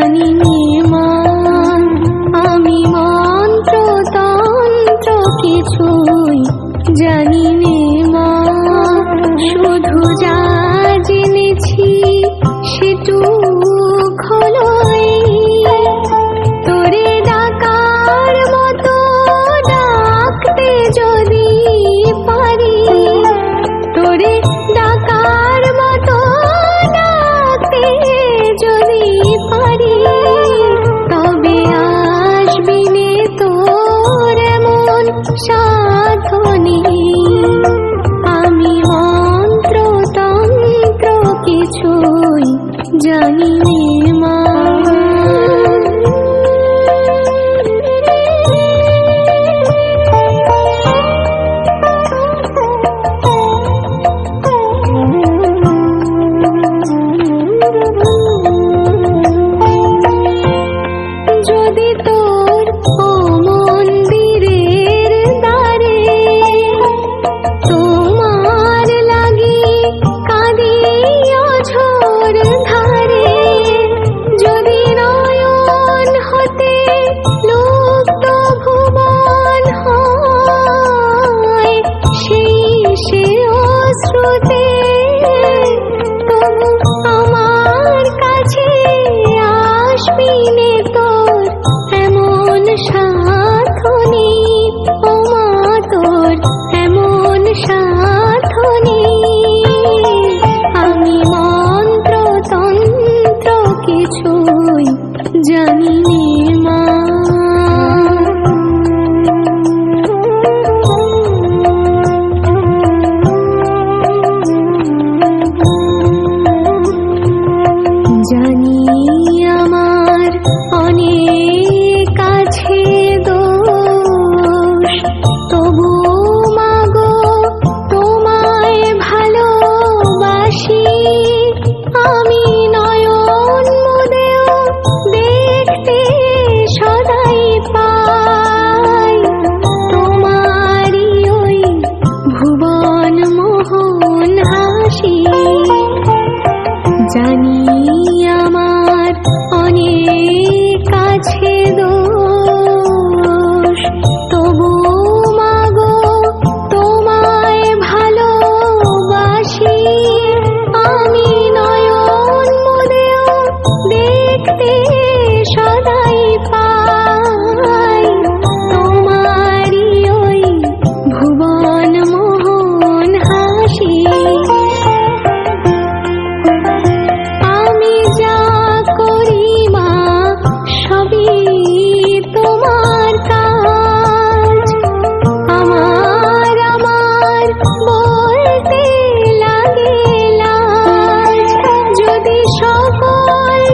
জানি সাধনে। আমি মন্ত্র তন্ত্র কিছুই জানি মা। যদি